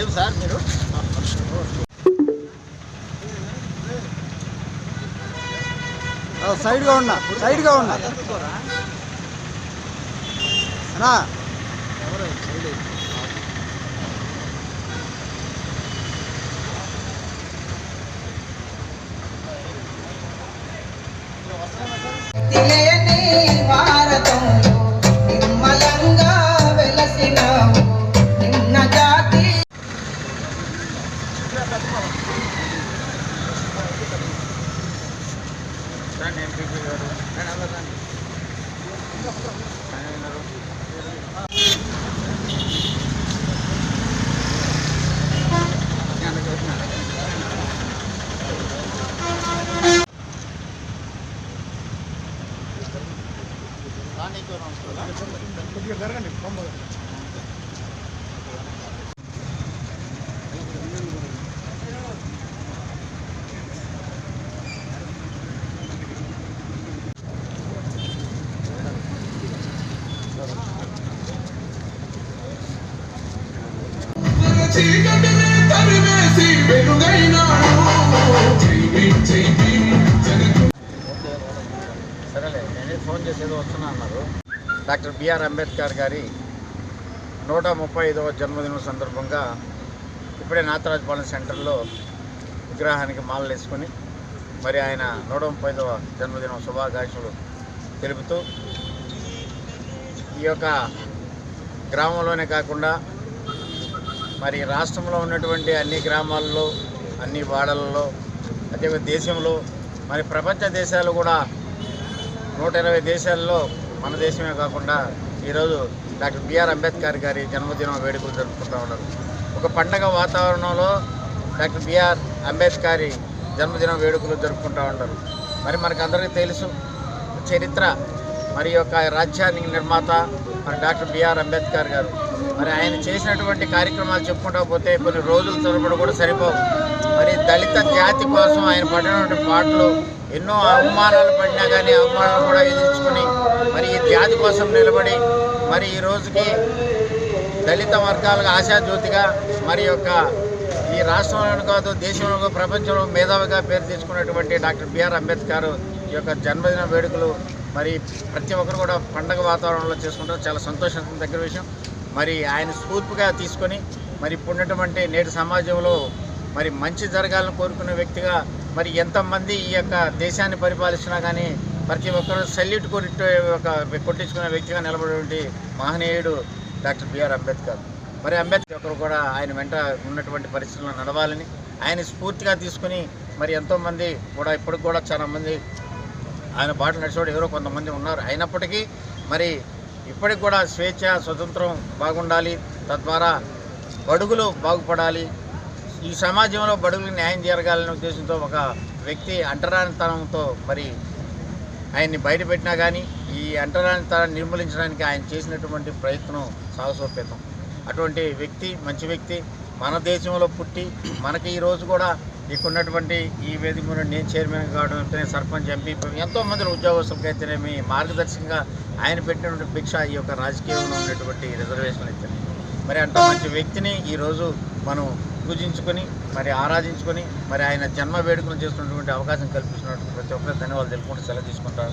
ఏం సార్ మీరు సైడ్గా ఉన్నా సైడ్గా ఉన్నా. రండి ఎంపీపీ గారు. రండి అందరూ రండి. చీకటిని తరివేసి వెలుగైనాడు. సరేలే నేనే ఫోన్ చేసి ఏదో వస్తున్నా అన్నారు. డాక్టర్ బిఆర్ అంబేద్కర్ గారి నూట ముప్పై ఐదవ జన్మదినం సందర్భంగా ఇప్పుడే నాతరాజపాలెం సెంటర్లో విగ్రహానికి మాలలు వేసుకొని మరి ఆయన నూట ముప్పై ఐదవ జన్మదినం శుభాకాంక్షలు తెలుపుతూ ఈ యొక్క గ్రామంలోనే కాకుండా మరి రాష్ట్రంలో ఉన్నటువంటి అన్ని గ్రామాల్లో అన్ని వాడలలో అదే దేశంలో మరి ప్రపంచ దేశాలు కూడా నూట ఇరవై దేశాల్లో మన దేశమే కాకుండా ఈరోజు డాక్టర్ బిఆర్ అంబేద్కర్ గారి జన్మదిన వేడుకలు జరుపుకుంటూ ఉన్నారు. ఒక పండగ వాతావరణంలో డాక్టర్ బిఆర్ అంబేద్కర్ జన్మదిన వేడుకలు జరుపుకుంటూ ఉంటారు మరి మనకు అందరికీ తెలుసు చరిత్ర మరి యొక్క రాజ్యాంగ నిర్మాత మరి డాక్టర్ బిఆర్ అంబేద్కర్ గారు. మరి ఆయన చేసినటువంటి కార్యక్రమాలు చెప్పుకుంటా పోతే కొన్ని రోజుల తరబడి కూడా సరిపోవు. మరి దళిత జాతి కోసం ఆయన పడినటువంటి పాటలు ఎన్నో అవమానాలు పడినా కానీ అవమానాలు కూడా ఎదిరించుకొని మరి ఈ జాతి కోసం నిలబడి మరి ఈ రోజుకి దళిత వర్గాలకు ఆశాజ్యోతిగా మరి యొక్క ఈ రాష్ట్రంలో కాదు దేశంలో ప్రపంచంలో మేధావిగా పేరు తెచ్చుకున్నటువంటి డాక్టర్ బిఆర్ అంబేద్కర్ ఈ యొక్క జన్మదిన వేడుకలు మరి ప్రతి ఒక్కరు కూడా పండగ వాతావరణంలో చేసుకుంటారు. చాలా సంతోషం దగ్గర విషయం. మరి ఆయన స్ఫూర్తిగా తీసుకొని మరి ఇప్పుడున్నటువంటి నేటి సమాజంలో మరి మంచి జరగాలని కోరుకునే వ్యక్తిగా మరి ఎంతమంది ఈ యొక్క దేశాన్ని పరిపాలిస్తున్నా కానీ ప్రతి ఒక్కరు సెల్యూట్ కొట్టే ఒక కొట్టించుకునే వ్యక్తిగా నిలబడేటువంటి మహనీయుడు డాక్టర్ బిఆర్ అంబేద్కర్. మరి అంబేద్కర్ ఒకరు కూడా ఆయన వెంట ఉన్నటువంటి పరిస్థితుల్లో నడవాలని ఆయన స్ఫూర్తిగా తీసుకుని మరి ఎంతోమంది కూడా ఇప్పటికి కూడా చాలామంది ఆయన బాటలు నడిచేవాడు ఎవరో కొంతమంది ఉన్నారు. అయినప్పటికీ మరి ఇప్పటికి కూడా స్వేచ్ఛ స్వతంత్రం బాగుండాలి. తద్వారా బడుగులు బాగుపడాలి. ఈ సమాజంలో బడుగులకు న్యాయం జరగాలనే ఉద్దేశంతో ఒక వ్యక్తి అంటరానితనంతో మరి ఆయన్ని బయటపెట్టినా కానీ ఈ అంటరానితనాన్ని నిర్మూలించడానికి ఆయన చేసినటువంటి ప్రయత్నం సాహసోపేతం. అటువంటి వ్యక్తి మంచి వ్యక్తి మన దేశంలో పుట్టి మనకి ఈరోజు కూడా ఇక్కడ ఉన్నటువంటి ఈ వేదిక మీద నేను చైర్మన్ కావడం అయితేనే సర్పంచ్ ఎంపీ ఎంతో మంది ఉద్యోగస్తులకి అయితేనేమి మార్గదర్శకంగా ఆయన పెట్టినటువంటి భిక్ష ఈ యొక్క రాజకీయంలో ఉన్నటువంటి రిజర్వేషన్ అయితే మరి అంత మంచి వ్యక్తిని ఈరోజు మనం పూజించుకొని మరి ఆరాధించుకొని మరి ఆయన జన్మ వేడుకలు చేస్తున్నటువంటి అవకాశం కల్పిస్తున్నటువంటి ప్రతి ఒక్కరికి ధన్యవాదాలు తెలుపుకుంటూ సెలవు తీసుకుంటారు